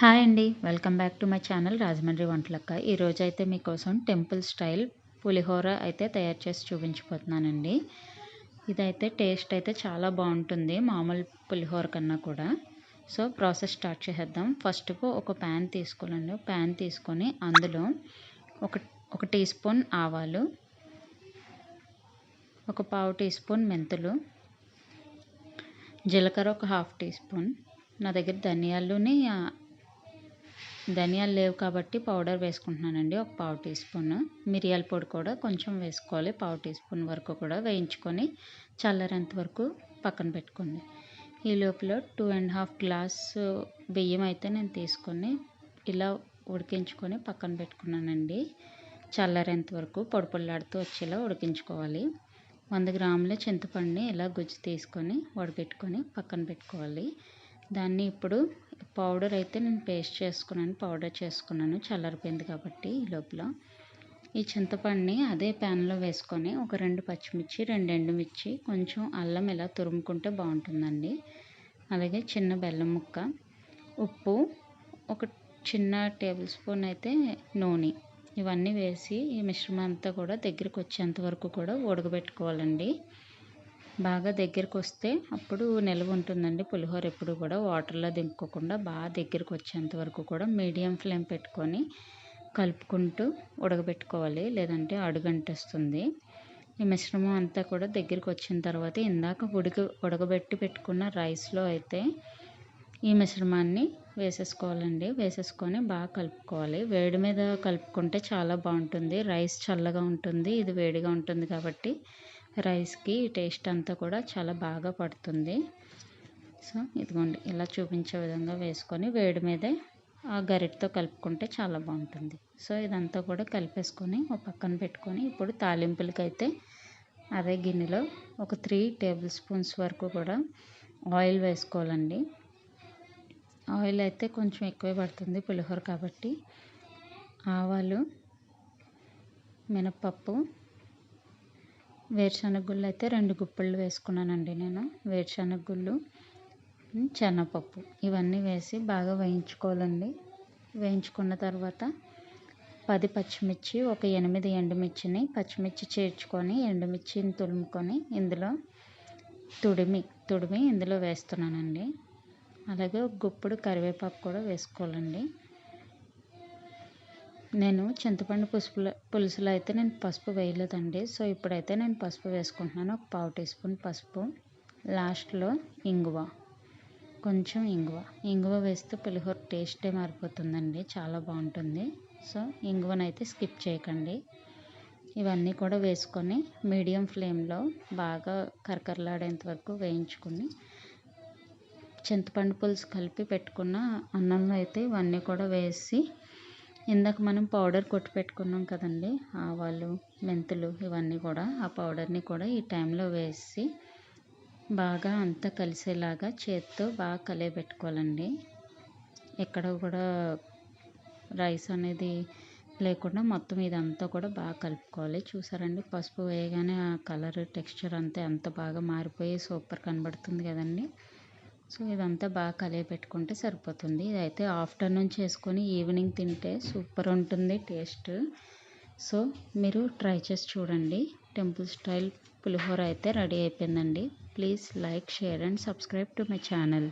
Hi అండి. Welcome back to my channel Rajahmundry Vantalakka ఈరోజు అయితే మీకోసం టెంపుల్ స్టైల్ పులిహోర అయితే తయారు చేసి చూపించిపోతున్నానండి ఇదైతే టేస్ట్ అయితే చాలా బాగుంటుంది మామూలు పులిహోర కన్నా కూడా. సో ప్రాసెస్ స్టార్ట్ చేసేద్దాం. ఫస్ట్ ఒక ప్యాన్ తీసుకోనండి. ప్యాన్ తీసుకొని అందులో ఒక ఒక టీ స్పూన్ ఆవాలు ఒక పావు టీ స్పూన్ మెంతులు జీలకర్ర ఒక హాఫ్ టీ స్పూన్ నా దగ్గర ధనియాలుని ధనియాలు లేవు కాబట్టి పౌడర్ వేసుకుంటున్నానండి ఒక పావు టీ స్పూన్. మిరియాల పొడి కూడా కొంచెం వేసుకోవాలి పావు టీ స్పూన్ వరకు కూడా వేయించుకొని చల్లరేంత వరకు పక్కన పెట్టుకోండి. ఈ లోపల టూ అండ్ హాఫ్ గ్లాస్ బియ్యం అయితే నేను తీసుకొని ఇలా ఉడికించుకొని పక్కన పెట్టుకున్నానండి. చల్లరేంత వరకు పొడి వచ్చేలా ఉడికించుకోవాలి. వంద గ్రాముల చింతపండుని ఇలా గుజ్జు తీసుకొని వడపెట్టుకొని పక్కన పెట్టుకోవాలి. దాన్ని ఇప్పుడు పౌడర్ అయితే నేను పేస్ట్ చేసుకున్నాను పౌడర్ చేసుకున్నాను. చల్లారిపోయింది కాబట్టి ఈ లోపల. ఈ చింతపండుని అదే ప్యాన్లో వేసుకొని ఒక రెండు పచ్చిమిర్చి రెండు ఎండుమిర్చి కొంచెం అల్లం ఇలా తురుముకుంటే బాగుంటుందండి. అలాగే చిన్న బెల్లం ముక్క ఉప్పు ఒక చిన్న టేబుల్ స్పూన్ అయితే నూనె. ఇవన్నీ వేసి ఈ మిశ్రమం అంతా కూడా దగ్గరికి వచ్చేంత వరకు కూడా ఉడకబెట్టుకోవాలండి. బాగా దగ్గరకు వస్తే అప్పుడు నిల్వ ఉంటుందండి. పులిహోర ఎప్పుడు కూడా వాటర్లో దింపుకోకుండా బాగా దగ్గరకు వచ్చేంత వరకు కూడా మీడియం ఫ్లేమ్ పెట్టుకొని కలుపుకుంటూ ఉడకబెట్టుకోవాలి. లేదంటే అడుగంటేస్తుంది. ఈ మిశ్రమం అంతా కూడా దగ్గరికి వచ్చిన తర్వాత ఇందాక ఉడక ఉడకబెట్టి పెట్టుకున్న రైస్లో అయితే ఈ మిశ్రమాన్ని వేసేసుకోవాలండి. వేసేసుకొని బాగా కలుపుకోవాలి. వేడి మీద కలుపుకుంటే చాలా బాగుంటుంది. రైస్ చల్లగా ఉంటుంది. ఇది వేడిగా ఉంటుంది కాబట్టి రైస్కి టేస్ట్ అంతా కూడా చాలా బాగా పడుతుంది. సో ఇదిగోండి ఇలా చూపించే విధంగా వేసుకొని వేడి మీదే ఆ గరిటతో కలుపుకుంటే చాలా బాగుంటుంది. సో ఇదంతా కూడా కలిపేసుకొని ఒక పక్కన పెట్టుకొని ఇప్పుడు తాలింపులకైతే అదే గిన్నెలో ఒక త్రీ టేబుల్ స్పూన్స్ వరకు కూడా ఆయిల్ వేసుకోవాలండి. ఆయిల్ అయితే కొంచెం ఎక్కువే పడుతుంది పులిహోర కాబట్టి. ఆవాలు మినప్పప్పు వేరుశనగ గుళ్ళు అయితే రెండు గుప్పిళ్ళు వేసుకున్నానండి నేను. వేరుశనగ గుళ్ళు శనగపప్పు ఇవన్నీ వేసి బాగా వేయించుకోవాలండి. వేయించుకున్న తర్వాత పది పచ్చిమిర్చి ఒక ఎనిమిది ఎండుమిర్చిని పచ్చిమిర్చి చేర్చుకొని ఎండుమిర్చిని తురుముకొని ఇందులో తుడిమి తుడిమి ఇందులో వేస్తున్నానండి. అలాగే గుప్పుడు కరివేపాకు కూడా వేసుకోవాలండి. నేను చింతపండు పుసుపులో పులుసులో అయితే నేను పసుపు వేయలేదండి. సో ఇప్పుడైతే నేను పసుపు వేసుకుంటున్నాను. ఒక పావు టీ స్పూన్ పసుపు. లాస్ట్లో ఇంగువ. కొంచెం ఇంగువ. ఇంగువ వేస్తే పులిహోర టేస్టే మారిపోతుందండి. చాలా బాగుంటుంది. సో ఇంగువనైతే స్కిప్ చేయకండి. ఇవన్నీ కూడా వేసుకొని మీడియం ఫ్లేమ్లో బాగా కరకరలాడేంత వరకు వేయించుకొని చింతపండు పులుసు కలిపి పెట్టుకున్న అన్నంలో అయితే ఇవన్నీ కూడా వేసి ఇందాక మనం పౌడర్ కొట్టి పెట్టుకున్నాం కదండి ఆవాలు మెంతులు ఇవన్నీ కూడా ఆ పౌడర్ని కూడా ఈ టైంలో వేసి బాగా అంతా కలిసేలాగా చేత్తో బాగా కలియబెట్టుకోవాలండి. ఎక్కడ కూడా రైస్ అనేది లేకుండా మొత్తం ఇదంతా కూడా బాగా కలుపుకోవాలి. చూసారండి పసుపు వేయగానే ఆ కలర్ టెక్స్చర్ అంతా ఎంత బాగా మారిపోయి సూపర్ కనబడుతుంది కదండి. సో ఇదంతా బాగా కలిగి పెట్టుకుంటే సరిపోతుంది. ఇదైతే ఆఫ్టర్నూన్ చేసుకొని ఈవినింగ్ తింటే సూపర్ ఉంటుంది టేస్ట్. సో మీరు ట్రై చేసి చూడండి. టెంపుల్ స్టైల్ పులిహోర అయితే రెడీ అయిపోయిందండి. Please like share and subscribe to my channel.